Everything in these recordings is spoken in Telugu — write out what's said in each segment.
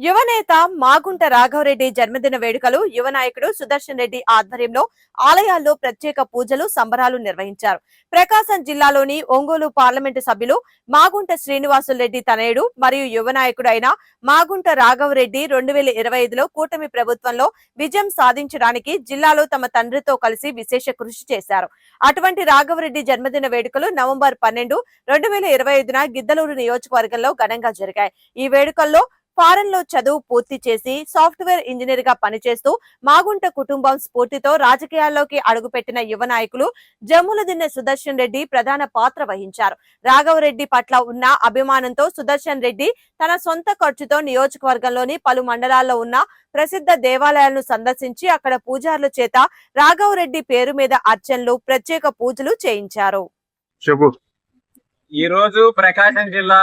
యువనేత మాగుంట రాఘవరెడ్డి జన్మదిన వేడుకలు యువ నాయకుడు సుదర్శన్ రెడ్డి ఆధ్వర్యంలో ఆలయాల్లో ప్రత్యేక పూజలు సంబరాలు నిర్వహించారు. ప్రకాశం జిల్లాలోని ఒంగోలు పార్లమెంటు సభ్యులు మాగుంట శ్రీనివాసులరెడ్డి తనయుడు మరియు యువ నాయకుడు అయిన మాగుంట రాఘవరెడ్డి రెండు వేల ఇరవై ఐదులో కూటమి ప్రభుత్వంలో విజయం సాధించడానికి జిల్లాలో తమ తండ్రితో కలిసి విశేష కృషి చేశారు. అటువంటి రాఘవరెడ్డి జన్మదిన వేడుకలు నవంబర్ పన్నెండు రెండు వేల ఇరవై ఐదున గిద్దలూరు నియోజకవర్గంలో ఘనంగా జరిగాయి. ఈ వేడుకల్లో ఫారెన్లో చదువు పూర్తి చేసి సాఫ్ట్వేర్ ఇంజనీర్గా పనిచేస్తూ మాగుంట కుటుంబం స్ఫూర్తితో రాజకీయాల్లోకి అడుగుపెట్టిన యువ నాయకులు జమ్ములదిన్నె సుదర్శన్ రెడ్డి ప్రధాన పాత్ర వహించారు. రాఘవరెడ్డి పట్ల ఉన్న అభిమానంతో సుదర్శన్ రెడ్డి తన సొంత ఖర్చుతో నియోజకవర్గంలోని పలు మండలాల్లో ఉన్న ప్రసిద్ధ దేవాలయాలను సందర్శించి అక్కడ పూజారుల చేత రాఘవరెడ్డి పేరు మీద అర్చనలు ప్రత్యేక పూజలు చేయించారు. ఈ రోజు ప్రకాశం జిల్లా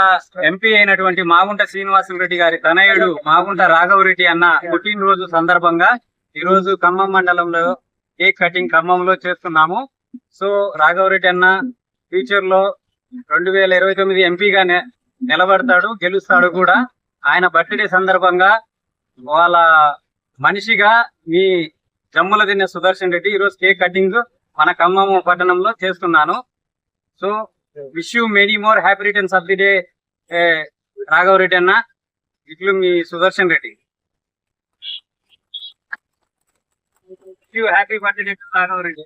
ఎంపీ అయినటువంటి మాగుంట శ్రీనివాసరెడ్డి గారి తనయుడు మాగుంట రాఘవరెడ్డి అన్న పుట్టినరోజు సందర్భంగా ఈ రోజు ఖమ్మం మండలంలో కేక్ కటింగ్ ఖమ్మంలో చేస్తున్నాము. సో రాఘవరెడ్డి అన్న ఫ్యూచర్లో రెండు వేల ఇరవై తొమ్మిది ఎంపీగా నిలబడతాడు గెలుస్తాడు కూడా. ఆయన బర్త్డే సందర్భంగా వాళ్ళ మనిషిగా మీ జమ్ముల దిన్న సుదర్శన్ రెడ్డి ఈ రోజు కేక్ కటింగ్ మన ఖమ్మం పట్టణంలో చేస్తున్నాను. So wish you many more happy returns of the day Raghava Reddy అన్న ఇట్లు మీ Sudarshan Reddy happy birthday Raghava Reddy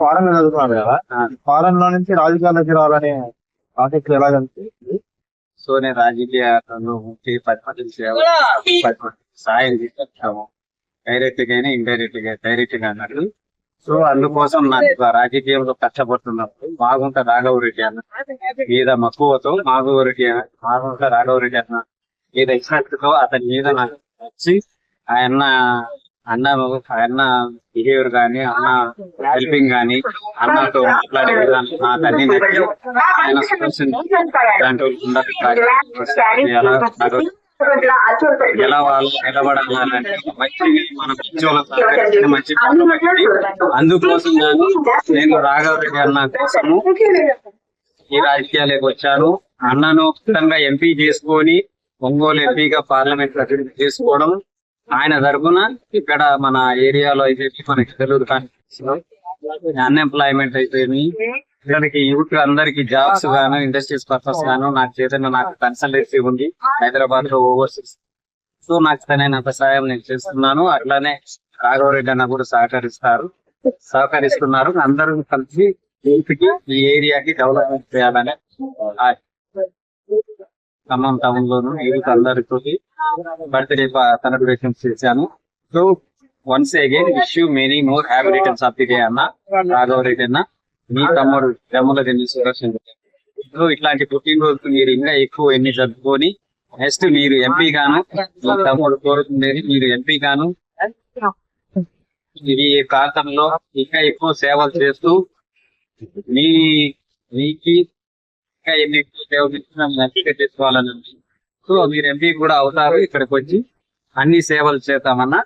foreign చదువుతున్నారు కదా. ఫారెన్లో నుంచి రాజకీయాల్లోకి రావాలనే ఆసక్తి ఎలా కనిపిస్తుంది? సో నేను రాజకీయాలను ముఖ్య పది మంది పది మంది సాయం తీసుకొచ్చాము డైరెక్ట్ గానే ఇండైరెక్ట్గా డైరెక్ట్గా అన్నట్టు సో అందుకోసం నాకు రాజకీయంలో కష్టపడుతున్నప్పుడు మాగుంట రాఘవరెడ్డి అన్న మీద మక్కువతో మాధవరెడ్డి మాగుంట రాఘవరెడ్డి అన్న మీద ఇచ్చినట్టుతో అతని మీద నాకు వచ్చి ఆయన అన్న అన్న బిహేవియర్ గాని అన్న హెల్పింగ్ గాని అన్నతో మాట్లాడే విధానం ఆయన దాంట్లో. ఎలా వాళ్ళు నిలబడాలంటే మంచి మన మంచి పెట్టి అందుకోసం నేను రాఘవరెడ్డి అన్న కోసము ఈ రాజకీయాలకు వచ్చాను. అన్నను ఖచ్చితంగా ఎంపీ చేసుకొని ఒంగోలు ఎంపీగా పార్లమెంట్ చేసుకోవడం ఆయన తరఫున ఇక్కడ మన ఏరియాలో అయితే మనకి తెలుగు అన్ఎంప్లాయ్మెంట్ అయిపోయింది. ఇక్కడికి యూత్ అందరికి జాబ్స్ గాను ఇండస్ట్రీస్ పర్పస్ గాను నాకు చేతన నాకు కన్సల్టెన్సీ ఉంది. హైదరాబాద్లో ఓవర్సీస్. సో నాకు తనైనంత సహాయం నేను చేస్తున్నాను. అట్లానే రాఘవరెడ్డి అన్న కూడా సహకరిస్తారు. సహకరిస్తున్నారు. అందరూ కలిసి యూత్కి ఈ ఏరియాకి డెవలప్మెంట్ చేయాలని ఖమ్మం టౌన్ లోను యూత్ అందరితో బర్త్డే సెలబ్రేషన్స్ చేశాను so once again wish you many more happy returns of the day అన్న రాఘవరెడ్డి అన్న మీ తమ్ముడు జమ్ముల దీన్ని సురక్షణ సో ఇట్లాంటి పుట్టినరోజు మీరు ఇంకా ఎక్కువ ఎన్ని జరుపుకొని నెక్స్ట్ మీరు ఎంపీ గాను మీ తమ్ముడు కోరుతుండేది మీరు ఎంపీ గాను ఈ ప్రాంతంలో ఇంకా ఎక్కువ సేవలు చేస్తూ మీ మీకు ఇంకా ఎన్ని ఎక్కువ సేవలు సో మీరు ఎంపీ కూడా అవుతారు ఇక్కడికి వచ్చి అన్ని సేవలు చేద్దామన్నా